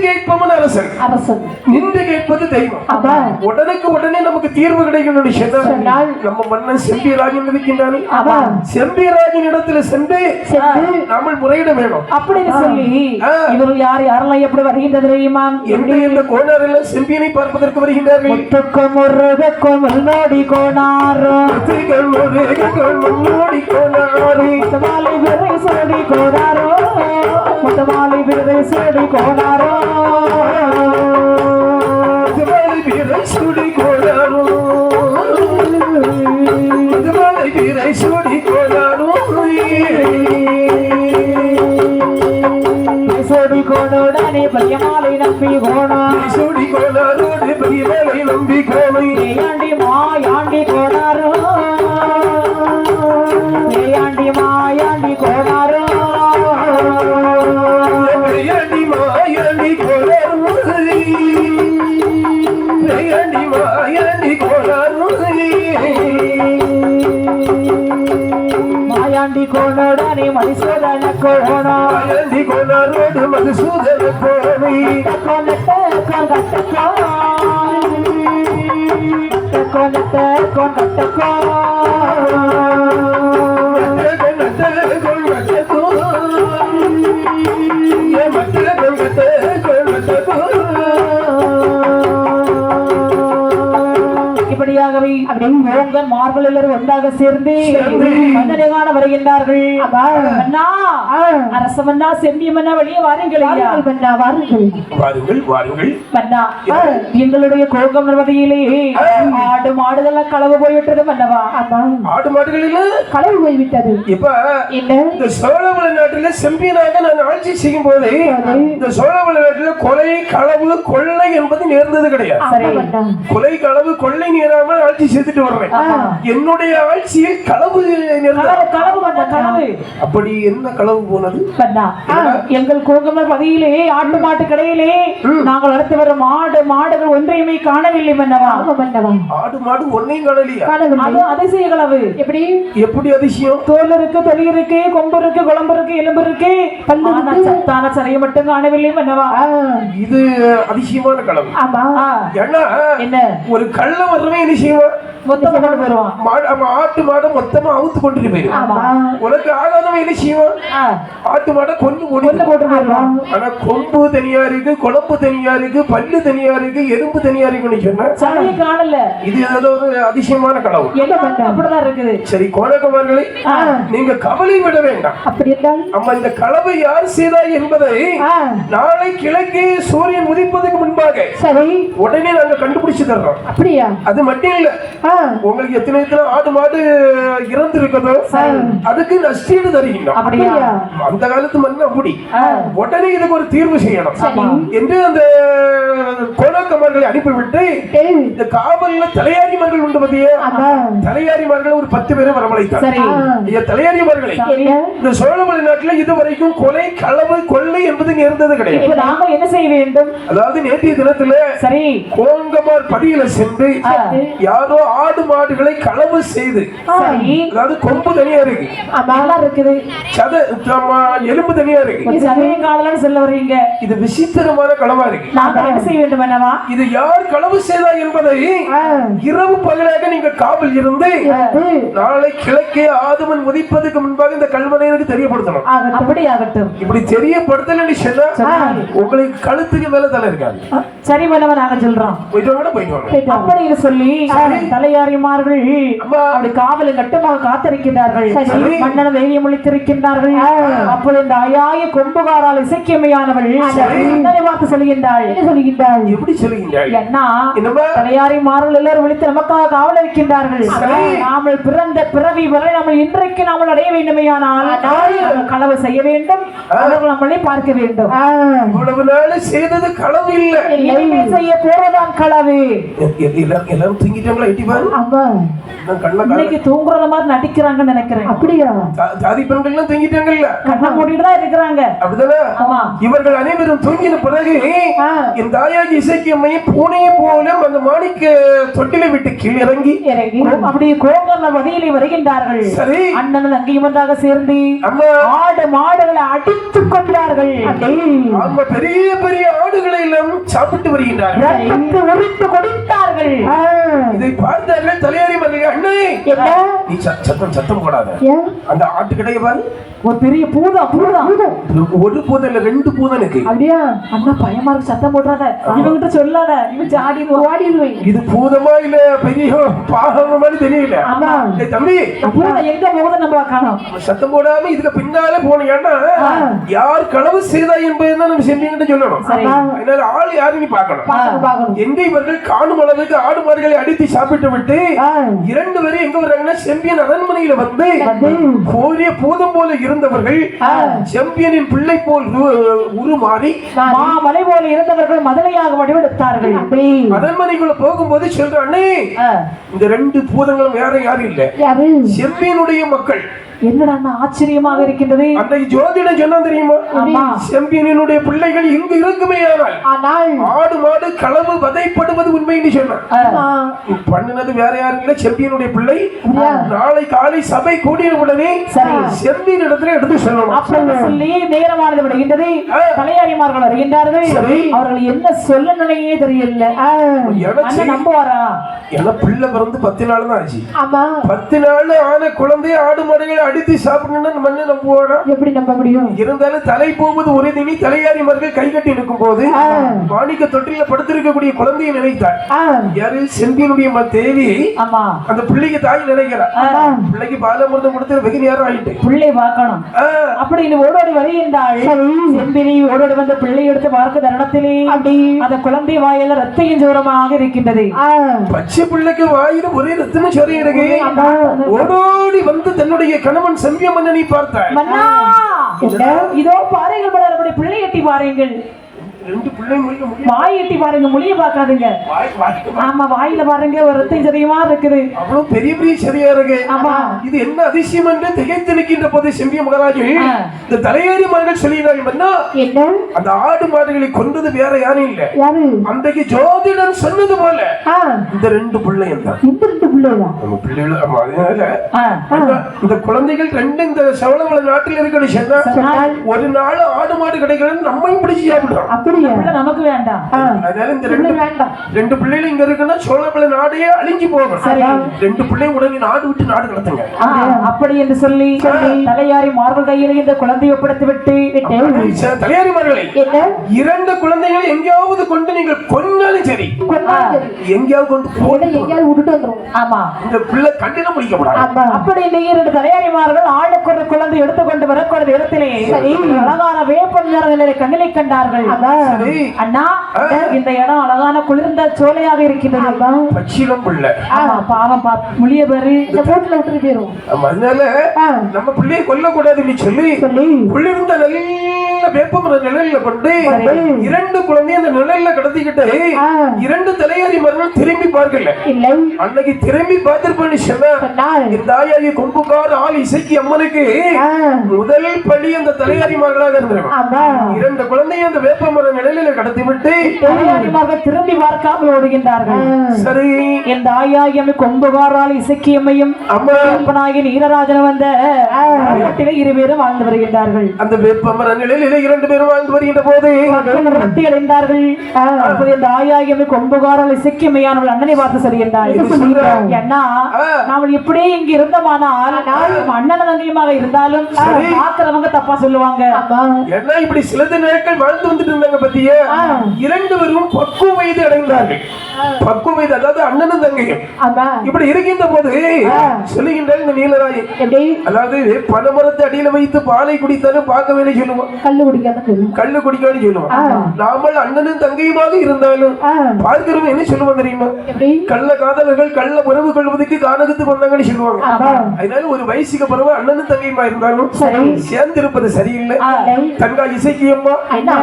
கேட்பவன் அரசன் அரசன் நின்று கேட்பது தெய்வம். உடனுக்கு உடனே நமக்கு தீர்வு சொன்னால். நம்ம மன்னன் செம்பிராஜன் இருக்கின்றானே. அதான் செம்பிராஜன் இடத்துல சென்று நாம முறையிட வேணும். அப்படின்னு சொல்லி ஆ. இவர்கள் யார் யாரெல்லாம் எப்படி வருகின்றது தெரியுமா? எந்த எந்த கோணாரெல்லாம் செம்பியனை பார்ப்பதற்கு வருகின்றார்கள். முத்துக்கும் முருகக்கும் முன்னாடி கோணாரோ முன்னோடி கோணாரே முத்தமாலை விரை சோடி கோணாரோ முத்தமாலை விரை சோடி கோணாரோ முதுமலை வீரை சுடி கோணாரோ பையமாலை நம்பி கோணா சுடி கோணாரோடு பெரியவரை நம்பி கோணை ஏயாண்டி Yeah, my dear. இப்படியாகவே ஓங்க மார்கள் எல்லாரும் ஒன்றாக சேர்ந்து சேர்ந்து. மன்னனை காண வருகின்றார்கள் அரச மன்னா வெளியே வாருங்கள் ஐயா. மன்னா வாருங்கள். வாருங்கள் வாருங்கள். மன்னா எங்களுடைய கோகம் நிறுவதியிலே ஆடு மாடுதெல்லாம் களவு போய்விட்டது மன்னவா. ஆடு மாடுகளில் களவு போய்விட்டது. இப்ப என்ன? இந்த சோழவள நாட்டுல செம்பியனாக நான் ஆட்சி செய்யும் போது இந்த சோழவள நாட்டுல கொலை களவு கொள்ளை என்பது நேர்ந்தது கிடையாது. கொலை களவு கொள்ளை நேராமல் ஆட்சி செய்துட்டு வர்றேன். என்னுடைய ஆட்சியில் களவு களவு களவு மன்னா களவு அப்படி என்ன களவு போனது? எங்கள் கோகமர் பதியிலே ஆட்டு மாட்டு கடையிலே நாங்கள் அடுத்து வரும் ஆடு மாடுகள் ஒன்றையுமே காணவில்லை மன்னவா மன்னவா ஆடு மாடு ஒன்னையும் காணலையா அது அதிசய களவு எப்படி? எப்படி அதிசயம்? தோல் இருக்கு தொலி இருக்கு கொம்பு இருக்கு குழம்பு இருக்கு எலும்பு இருக்கு. ஆனா சத்தான சரையை மட்டும் காணவில்லை மன்னவா இது அதிசயமான களவு ஆமா. என்ன? ஒரு கள்ள வர்றவன் என்ன கொண்டு ஆட்டு மாடை மொத்தமா அவுத்து கொண்டுட்டு போயிடுவான் ஆமா. உனக்கு ஆகாதவன் என்ன செய்வான் ஆட்டு மாடை கொண்டு கொண்டு போட்டு போயிடுவான் ஆனா கொம்பு தனியா இருக்கு குழம்பு தனியா இருக்கு பல்லு தனியா இருக்கு எலும்பு தனியா இருக்குன்னு சொன்னா இது ஏதோ ஒரு அதிசயமான அப்படிதான் இருக்குது. சரி கோணகுமார்களே நீங்க கவலை விட வேண்டாம். அம்மா இந்த களவை யார் செய்தாய் என்பதை நாளை கிழக்கே சூரியன் உதிப்பதற்கு முன்பாக சரி. உடனே நாங்க கண்டுபிடிச்சு தர்றோம். அப்படியா? அது மட்டும் இல்ல. உங்களுக்கு எத்தனை எத்தனை ஆடு மாடு இறந்து இருக்கதோ அதுக்கு நஷ்டீடு தருகின்றோம். அந்த காலத்து மண்ணு அப்படி. உடனே இதுக்கு ஒரு தீர்வு செய்யணும். என்று அந்த கோணக்கமர்களை அனுப்பிவிட்டு இந்த காவல்ல தலையாரிமார்கள் உண்டு பத்தியே? தலையாரிமார்கள் ஒரு பத்து பேரை வரவழைத்தார் ஐயா தலையாரிமார்களை இந்த சோழமலை நாட்டுல இதுவரைக்கும் கொலை களவு கொள்ளை என்பது நேர்ந்தது கிடையாது. நாங்கள் என்ன செய்ய வேண்டும்? அதாவது நேற்றைய தினத்துல சரி. கோங்கமார் படியில சென்று யாரோ ஆடு மாடுகளை களவு செய்து அதாவது கொம்பு தனியா இருக்கு. இருக்குது. சத எலும்பு தனியா இருக்கு. காணலன்னு சொல்ல வர்றீங்க. இது விசித்திரமான களமா இருக்கு. நாங்கள் என்ன செய்ய வேண்டும் என்னவா இது யார் களவு செய்தா என்பதை இரவு பகலாக நீங்க காவல் இருந்து நாளை கிழக்கே ஆதவன் உதிப்பதற்கு முன்பாக இந்த கல்வனையனுக்கு தெரியப்படுத்தணும். அப்படி ஆகட்டும் இப்படி தெரியப்படுத்தலன்னு சொன்னா சரி. உங்களுக்கு கழுத்துக்கு மேல தலை இருக்காது. சரி மன்னவா நாங்க சொல்றோம் போயிட்டு வாங்க போயிட்டு வாங்க. அப்படின்னு சொல்லி தலையாரிமார்கள் அம்மா. அப்படி காவலும் கட்டுமாக காத்திருக்கிறார்கள். மன்னன் வெய்ய முழித்திருக்கின்றார்கள் அப்பொழுது இந்த அயாய கொம்புகாரால் இசைக்கியமையானவள் மன்னனை பார்த்து சொல்கின்றாள் என்ன சொல்லுகின்றாள்? எப்படி சொல்லுங்க அண்ணா என்னம்மா? தலையாரிமார்கள் எல்லாரும் விழித்து நமக்காக காவல் இருக்கின்றார்கள். நாமல் பிறந்த பிறவி வரை நம்ம இன்றைக்கு நாமல் அடைய வேண்டுமையானால் களவு செய்ய வேண்டும். அவர்கள் நம்மளை பார்க்க வேண்டும். இவ்வளவு நாள் செய்தது களவு இல்ல. செய்ய போறதான் களவு. எல்லாரும் எட்டி பாரு ஆமா இன்னைக்கு தூங்குறத மாதிரி நடிக்கிறாங்கன்னு நினைக்கிறேன். அப்படியா? ஜாதி பெண்கள் எல்லாம் தூங்கிட்டாங்கல்ல கண்ணை மூடிட்டு தான் இருக்கிறாங்க. அப்படிதானே? ஆமா. இவர்கள் அனைவரும் தூங்கின பிறகு ஆ, என் தாயாகி இசைக்கியம்மையை பூனையை போல அந்த மாணிக்க தொட்டிலை விட்டு கீழ் இறங்கி இறங்கி அப்படி கோங்கர்ண வகையிலே வருகின்றார்கள். சரி. அண்ணன் அங்கேயும் ஒன்றாக சேர்ந்து ஆடு மாடுகளை அடித்துக் கொண்டார்கள் ஆமா பெரிய பெரிய ஆடுகளை சாப்பிட்டு வருகின்றார்கள். ரத்தத்தை உரித்து கொடுத்தார்கள். ஆ, இதை பார்த்தார்கள் தலையாரி மகள் அண்ணே என்ன? நீ சத்தம் சத்தம் போடாத. அந்த ஆட்டுக்கடையை பாரு. ஒரு பெரிய பூதம் பூதம். ஒரு இல்ல ரெண்டு இருக்கு அப்படியா? அண்ணா பயமா இருக்கு. சத்தம் போடுறாத இவங்கிட்ட சொல்லாத. இவன் ஜாடி ஓடிடுவேன் இது பூதமா இல்ல பெரிய பாகம் மாதிரி தெரியல ஆமா தம்பி. பூதம் எங்க போகுது நம்ம காணோம். சத்தம் போடாம இதுக்கு பின்னால போன ஏன்னா யார் களவு செய்தா என்பதுதான் நம்ம செம்பிங்கிட்ட சொல்லணும். அதனால ஆள் யாருன்னு நீ பார்க்கணும்? எங்க இவர்கள் காணும் அளவுக்கு ஆடு மாடுகளை அடித்து சாப்பிட்டு விட்டு இரண்டு பேரும் எங்க வர்றாங்கன்னா செம்பியன் அரண்மனையில வந்து கோரிய பூதம் போல இருந்தவர்கள் செம்பியனின் பிள்ளை போல் உரு- உருமாறி மாமலை போல இருந்தவர்கள் மதுரையாக வடிவெடுத்தார்கள் அரண்மனைக்குள்ள போகும்போது சொல்றானே. இந்த ரெண்டு பூதங்களும் வேற யாரும் இல்ல. செம்பியனுடைய மக்கள் என்னடா ஆச்சரியமாக இருக்கின்றது? அன்றைக்கு ஜோதிடம் சொன்னா தெரியுமா? ஆமா. செம்பியனுடைய பிள்ளைகள் இங்கு இருக்குமே ஆனால் ஆடு மாடு களவு வதைப்படுவது உண்மைன்னு சொன்னான் பண்ணினது வேற யாரும் இல்ல. செம்பியனுடைய பிள்ளை? நாளை காலை சபை கூடிய உடனே. செம்பியன் இடத்துல எடுத்து சொல்லணும். அப்படி சொல்லி நேரமானது விடுகின்றது. தலையாரிமார்கள் வருகின்றார்கள். அவர்கள் என்ன தெரியல. ஆ, எனக்கு அண்ணன் நம்புவாரா? ஏன்னா பிள்ளை பிறந்து பத்து நாள் தான் ஆச்சு. ஆமா. பத்து நாள் ஆன குழந்தை ஆடு மாடுகளை அடித்து சாப்பிடணும்னு மண்ணு நம்புவாரா எப்படி நம்ப முடியும்? இருந்தாலும் தலை போவது ஒரு தினி தலையாரி மர்கள் கை கட்டி இருக்கும் போது. மாணிக்க தொட்டில படுத்திருக்கக்கூடிய குழந்தையை நினைத்தார். யாரு? செம்பியனுடைய தேவி. அந்த பிள்ளைக்கு தாய் நினைக்கிறார். பிள்ளைக்கு பாலமிருந்தம் கொடுத்து வெகு நேரம் ஆயிட்டு. பிள்ளை பார்க்கணும். அப்படின்னு ஓடோடி வருகின்றாள் சரி. செம்பினி ஓடோடி வந்த பிள்ளை எடுத்து பார்க்க தருணத்திலே அப்படி. அந்த குழந்தை வாயில ரத்தையும் ஜோரமாக இருக்கின்றது. பச்சை பிள்ளைக்கு வாயில ஒரே ரத்தின சொறி இருக்கு. ஓடோடி வந்து தன்னுடைய கணவன் செம்பிய மன்னனை பார்த்தார்? இதோ பாருங்கள் மேடம் நம்முடைய பிள்ளை எட்டி பாருங்கள் ரெண்டு வாய் எட்டி பாருங்க மொழிய வாய்க்கு ஆமா வாயில பாருங்க ஒரு ரத்தம் சரியமா இருக்குது. அவ்வளவு பெரிய பெரிய சரியா இருக்கு. ஆமா. இது என்ன அதிசயம் என்று திகைத்து நிற்கின்ற போது செம்பிய மகாராஜர்கள் ஆ. இந்த தலையேறி சொல்லினார்கள் மன்னா என்ன? அந்த ஆடு மாடுகளை கொண்டது வேற யாரும் இல்ல. அன்றைக்கு ஜோதிடன் சொன்னது போல இந்த ரெண்டு தான். இந்த ரெண்டு பிள்ளைகளா? நம்ம பிள்ளைகள் அதனால இந்த குழந்தைகள் ரெண்டு இந்த சவளவள நாட்டில் சொன்னால்? ஒரு நாள் ஆடு மாடு கிடைக்கலன்னு நம்மையும் பிடிச்சி சாப்பிடுறோம். பிள்ளை நமக்கு வேண்டாம் ஆ, அதனால இந்த ரெண்டு வேண்டாம் ரெண்டு பிள்ளைகள் இங்க இருக்குன்னா சோழபல நாடையே அழிஞ்சு போகும். சரி. ரெண்டு பிள்ளையும் உடனே நாடு விட்டு நாடு கடத்துங்க. ஆ, அப்படி என்று சொல்லி தலையாரி மார்பல் கையில் இந்த குழந்தையை ஒப்படைத்து விட்டு ச- தலையாரி மகளை என்ன? இரண்டு குழந்தைகளை எங்கேயாவது கொண்டு நீங்கள் கொன்னாலும் சரி. எங்கேயாவது கொண்டு உடனே போட்டு எங்கேயாவது விட்டுட்டு வந்துரும் ஆமா. இந்த பிள்ளை கண்டினம் முடிக்கப்படாது அப்படி இந்த இரண்டு தலையாரிமார்கள் ஆளுக்கு ஒரு குழந்தை எடுத்துக்கொண்டு வரக்கூடிய இடத்திலே அழகான வேப்பம் நிறநிலை கண்ணிலை கண்டார்கள். அதான் அண்ணா இந்த இடம் அழகான குளிர்ந்த சோலையாக இருக்கின்றது பச்சிலம் பிள்ளை. ஆமா பாவம் பா முழிய பேரு இந்த போட்டுல விட்டுட்டு போயிரும். அதனால நம்ம பிள்ளையை கொல்லக்கூடாதுன்னு சொல்லி சொல்லி. குளிர்ந்த நல்ல வேப்பமர நிழல்ல கொண்டு. இரண்டு குழந்தை அந்த நிழல்ல கடத்திக்கிட்டு இரண்டு தலையாரி மரணம் திரும்பி பார்க்கல. அன்னைக்கு திரும்பி பார்த்திருப்பேன்னு சொன்னா இந்த தாயாரி கொம்புக்கார ஆள் இசைக்கு அம்மனுக்கு முதல் படி அந்த தலையாரி இருந்திருக்கும் அதான் இரண்டு குழந்தையை அந்த வேப்பமர நிழலில கடத்தி விட்டு தலையாரிமார்கள் திரும்பி பார்க்காமல் ஓடுகின்றார்கள். சரி. என் தாயாயமை கொம்புகாரால் இசக்கியம்மையும் அம்மா. அப்பனாகி நீரராஜன் வந்த இருவேரும் வாழ்ந்து வருகின்றார்கள். அந்த வேப்பமர நிழலில இரண்டு பேரும் வாழ்ந்து வருகின்ற போது நிறுத்தி அடைந்தார்கள். இந்த ஆயாயமை கொம்புகாரால் இசக்கியமையானவள் அண்ணனை பார்த்து சொல்கின்றாள். ஆ. நாமல் இப்படியே இங்க இருந்தோமானால் அண்ணன் தங்கையுமாக இருந்தாலும் சரி. பாக்குறவங்க தப்பா சொல்லுவாங்க. ஏன்னா இப்படி சிலது நாட்கள் வாழ்ந்து வந்துட்டு இருந்தாங்க பத்திய? இரண்டு பேரும் பக்குவ வயது அடைந்தார்கள். பக்குவ வயது அதாவது அண்ணனும் தங்கையும். இப்படி இருக்கின்ற போது சொல்லுகின்ற இந்த நீலராயி அதாவது பனமரத்து அடியில வைத்து பாலை குடித்தாலும் பார்க்க வேலை சொல்லுவோம் கல்லு குடிக்காம சொல்லு கள்ளு குடிக்கான்னு சொல்லுவோம் நாமல் அண்ணனும் தங்கையுமாக இருந்தாலும் பார்க்கிறவங்க என்ன சொல்லுவோம் தெரியுமா? கள்ள காதலர்கள் கள்ள உறவு கொள்வதற்கு கானகத்துக்கு வந்தாங்கன்னு சொல்லுவாங்க. அதனால ஒரு வயசுக்கு பிறகு அண்ணனும் தங்கையுமா இருந்தாலும் சரி. சேர்ந்திருப்பது சரியில்லை. தங்கா இசைக்கியம்மா அண்ணா.